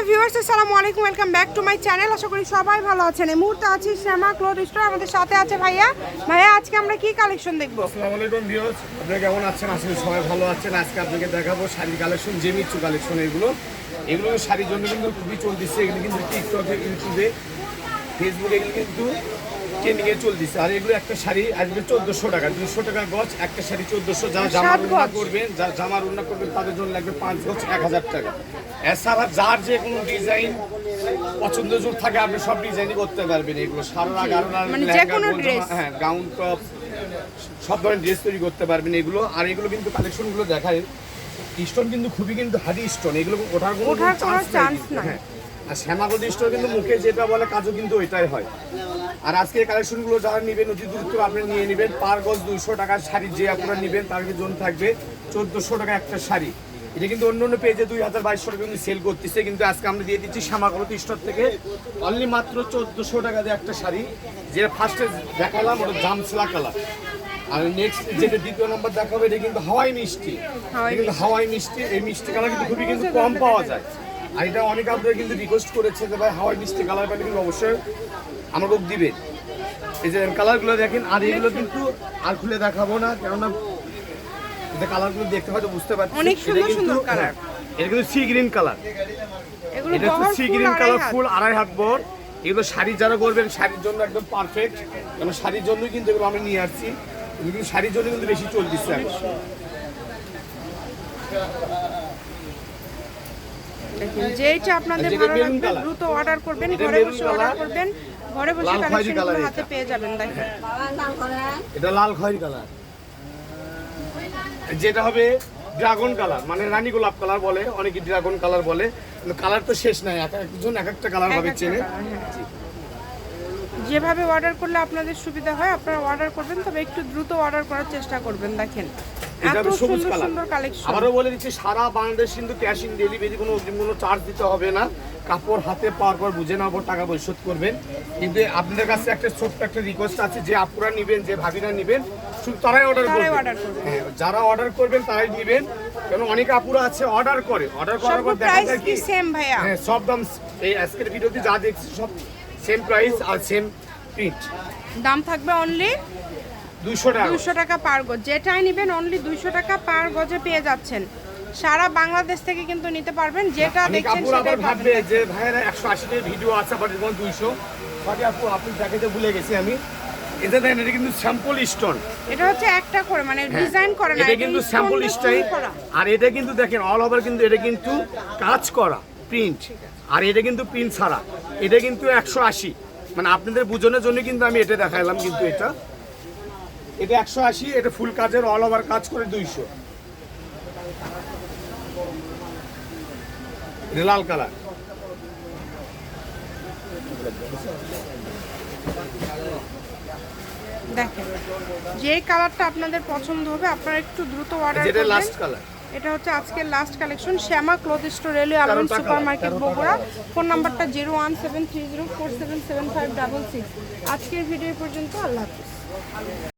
Hello viewers, আসসালামু আলাইকুম, welcome back to my channel. আশা করি সবাই ভালো আছেন। এই মুহূর্তে আছি শ্যামা ক্লোথ স্টোর, আমাদের সাথে আছে ভাইয়া। ভাইয়া, আজকে আমরা কি কালেকশন দেখব? আসসালামু আলাইকুম ভিউয়ার্স, আপনারা কেমন আছেন? আসলে সবাই ভালো আছেন। আজকে আপনাকে দেখাবো শাড়ি কালেকশন, যে জেমিচু কালেকশন এগুলো। এগুলো শাড়ির জন্য কিন্তু খুবই চলতেছে, এগুলো কিন্তু টিকটকে ইউটিউবে ফেসবুকে এগুলো কিন্তু ট্রেন্ডিংয়ে চলতেছে। আর এগুলো একটা শাড়ি আসবে চোদ্দোশো টাকা। দুশো টাকা গজ একটা শাড়ি চোদ্দোশো। যারা জামার সাত উন্না। করবেন যারা জামার উন্না করবেন তাদের জন্য লাগবে পাঁচ গজ এক হাজার টাকা। এছাড়া যার যে কোনো ডিজাইন পছন্দ জোর থাকে আপনি সব ডিজাইনই করতে পারবেন এগুলো। সারা মানে যে dress। হ্যাঁ গাউন টপ সব ধরনের ড্রেস তৈরি করতে পারবেন এগুলো। আর এগুলো কিন্তু কালেকশনগুলো দেখায় স্টোন কিন্তু খুবই কিন্তু হাডি স্টোন এগুলো ওঠার কোনো চান্স নাই। আর শ্যামাগতি স্টোন কিন্তু মুখে যেটা বলে কাজও কিন্তু ওইটাই হয়। আর আজকে কালেকশনগুলো যারা নেবেন অতি দ্রুত আপনি নিয়ে নেবেন। পার গজ দুইশো টাকার শাড়ি যে আপনারা নেবেন তার জন্য থাকবে চোদ্দোশো টাকা একটা শাড়ি। এটা কিন্তু অন্য অন্য পেজে দুই হাজার বাইশশো টাকা কিন্তু সেল করতেছে। কিন্তু আজকে আমরা দিয়ে দিচ্ছি শ্যামাগতি স্টোর থেকে অনলি মাত্র চোদ্দোশো টাকা দিয়ে একটা শাড়ি। যেটা ফার্স্টে দেখালাম ওটা জামসলা কালার আর নেক্সট যেটা দ্বিতীয় নম্বর দেখাবে এটা কিন্তু হাওয়াই মিষ্টি। কিন্তু হাওয়াই মিষ্টি। এই মিষ্টি কালার কিন্তু খুবই কিন্তু কম পাওয়া যায়। আর এটা অনেক আপনারা কিন্তু রিকোয়েস্ট করেছে যে ভাই হাওয়াই মিষ্টি কালার পেলে কিন্তু অবশ্যই আমাকে দিবেন এই যে কালারগুলো দেখেন আর এগুলো কিন্তু আর খুলে দেখাবো না কেননা কালারগুলো দেখতে হয়তো বুঝতে পারছি। অনেক সুন্দর সুন্দর colour। হ্যাঁ, এটা কিন্তু সি গ্রিন কালার এটা হচ্ছে সি গ্রিন কালার ফুল আড়াই হাত। বর এগুলো শাড়ি যারা করবেন শাড়ির জন্য একদম পারফেক্ট কারণ শাড়ির জন্যই কিন্তু এগুলো আমি নিয়ে আসছি। শাড়ির জন্য কিন্তু বেশি চলতেছে এখন। দেখুন, যেইটা আপনাদের ভালো লাগবে দ্রুত অর্ডার করবেন ঘরে বসে অর্ডার করবেন ঘরে বসে কালেকশনগুলো হাতে পেয়ে যাবেন দেখেন। এটা লাল খয়েরি কালার। যেটা হবে ড্রাগন কালার মানে রানী গোলাপ কালার বলে অনেকে ড্রাগন কালার বলে। কিন্তু কালার তো শেষ নাই এক একজন এক একটা কালার ভাবে চেনে। হ্যাঁ। যেভাবে অর্ডার করলে আপনাদের সুবিধা হয় আপনারা অর্ডার করবেন তবে একটু দ্রুত অর্ডার করার চেষ্টা করবেন দেখেন। এটা হবে সবুজ সুন্দর কালার আবারও বলে দিচ্ছি সারা বাংলাদেশ কিন্তু ক্যাশ ইন ডেলিভারি কোনো কোনো চার্জ দিতে হবে না। কাপড় হাতে পাওয়ার পর বুঝে নেওয়ার পর টাকা পরিশোধ করবেন। কিন্তু আপনাদের কাছে একটা ছোট্ট একটা রিকোয়েস্ট আছে যে আপুরা নেবেন যে ভাবিরা নেবেন শুধু তারাই অর্ডার করবেন। হ্যাঁ যারা অর্ডার করবেন তারাই নেবেন। কারণ অনেক আপুরা আছে অর্ডার করে। অর্ডার করার পর দেখা যায় কি সেম ভাইয়া? হ্যাঁ সব দাম এই আজকের ভিডিওতে যা দেখছি সব সেম প্রাইস আর সেম প্রিন্ট দাম থাকবে অনলি দুশো টাকা দুইশো টাকা পার গজ। যেটাই নেবেন অনলি দুইশো টাকা পার গজে পেয়ে যাচ্ছেন। সারা বাংলাদেশ থেকে কিন্তু নিতে পারবেন যেটা দেখছেন সেটাই ভাববে যে ভাইয়েরা একশো আশি ভিডিও আছে আবার যেমন দুইশো। সরি আপু আপনি দেখাতে ভুলে গেছি আমি। এটা দেখেন এটা কিন্তু স্যাম্পল স্টোন এটা হচ্ছে একটা করে মানে ডিজাইন করা না এটা কিন্তু স্যাম্পল স্টাইল আর এটা কিন্তু দেখেন অল ওভার কিন্তু এটা কিন্তু কাজ করা প্রিন্ট আর এটা কিন্তু প্রিন্ট ছাড়া। এটা কিন্তু একশো আশি। মানে আপনাদের বুঝনের জন্য কিন্তু আমি এটা দেখাইলাম কিন্তু এটা। এটা একশো আশি এটা ফুল কাজের অল ওভার কাজ করে দুইশো। এটা লাল কালার। দেখেন যে কালারটা আপনাদের পছন্দ হবে আপনারা একটু দ্রুত অর্ডার করবেন। লাস্ট কালার এটা হচ্ছে আজকের last collection Shyama cloth store railway Alam super market Bogura. Phone নাম্বারটা zero one seven three zero four seven seven five double six. আজকের ভিডিও পর্যন্ত আল্লাহ হাফিজ।